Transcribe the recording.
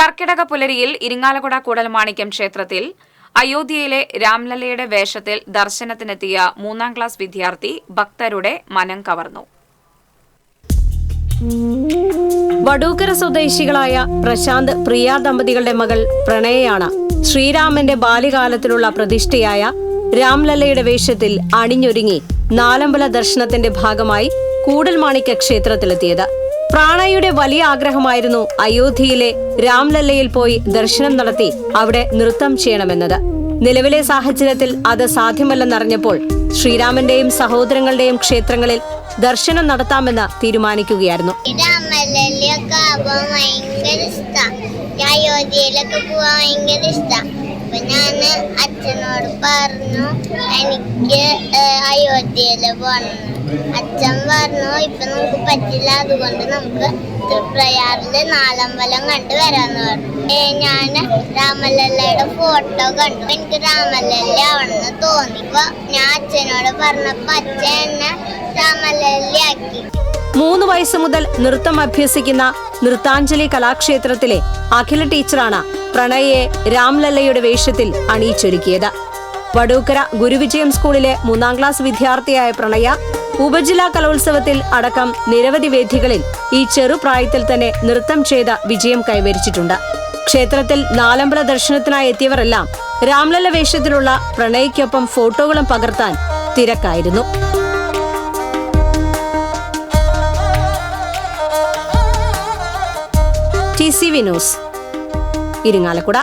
കർക്കിടക പുലരിയിൽ ഇരിങ്ങാലക്കുട കൂടൽമാണിക്യം ക്ഷേത്രത്തിൽ അയോധ്യയിലെ രാംലല്ലയുടെ വേഷത്തിൽ ദർശനത്തിനെത്തിയ മൂന്നാം ക്ലാസ് വിദ്യാർത്ഥി ഭക്തരുടെ മനം കവർന്നു. വടൂക്കര സ്വദേശികളായ പ്രശാന്ത് പ്രിയ ദമ്പതികളുടെ മകൾ പ്രണയയാണ് ശ്രീരാമന്റെ ബാല്യകാലത്തിലുള്ള പ്രതിഷ്ഠയായ രാംലല്ലയുടെ വേഷത്തിൽ അണിഞ്ഞൊരുങ്ങി നാലമ്പല ദർശനത്തിന്റെ ഭാഗമായി കൂടൽമാണിക്യ ക്ഷേത്രത്തിലെത്തിയത്. പ്രാണയുടെ വലിയ ആഗ്രഹമായിരുന്നു അയോധ്യയിലെ രാംലല്ലയിൽ പോയി ദർശനം നടത്തി അവിടെ നൃത്തം ചെയ്യണമെന്നത്. നിലവിലെ സാഹചര്യത്തിൽ അത് സാധ്യമല്ലെന്നറിഞ്ഞപ്പോൾ ശ്രീരാമന്റെയും സഹോദരങ്ങളുടെയും ക്ഷേത്രങ്ങളിൽ ദർശനം നടത്താമെന്ന് തീരുമാനിക്കുകയായിരുന്നു. ഇഷ്ടാ. ഞാൻ അച്ഛനോട് പറഞ്ഞു എനിക്ക് ഏഹ്, അയോധ്യയിൽ പോകണം അച്ഛൻ പറഞ്ഞു ഇപ്പൊ നമുക്ക് പറ്റില്ല. അതുകൊണ്ട് നമുക്ക് തൃപ്രയാറിൽ നാലമ്പലം കണ്ടു വരാന്ന് പറഞ്ഞു. ഞാൻ രാമലല്ലയുടെ ഫോട്ടോ കണ്ടു. എനിക്ക് രാമലല്ല ആവണമെന്ന് തോന്നി. അപ്പൊ ഞാൻ അച്ഛനോട് പറഞ്ഞപ്പോ അച്ഛൻ എന്നെ രാമലല്ലയാക്കി. മൂന്ന് വയസ്സ് മുതൽ നൃത്തം അഭ്യസിക്കുന്ന നൃത്താഞ്ജലി കലാക്ഷേത്രത്തിലെ അഖില ടീച്ചറാണ് പ്രണയെ രാംലല്ലയുടെ വേഷത്തിൽ അണിയിച്ചൊരുക്കിയത്. വടൂക്കര ഗുരുവിജയം സ്കൂളിലെ മൂന്നാം ക്ലാസ് വിദ്യാർത്ഥിയായ പ്രണയ ഉപജില്ലാ കലോത്സവത്തിൽ അടക്കം നിരവധി വേദികളിൽ ഈ ചെറുപ്രായത്തിൽ തന്നെ നൃത്തം ചെയ്ത വിജയം കൈവരിച്ചിട്ടുണ്ട്. ക്ഷേത്രത്തിൽ നാലമ്പല ദർശനത്തിനായി എത്തിയവരെല്ലാം രാംലല്ല വേഷത്തിലുള്ള പ്രണയ്ക്കൊപ്പം ഫോട്ടോകളും പകർത്താൻ തിരക്കായിരുന്നു. T C Vinos Irinjalakuda.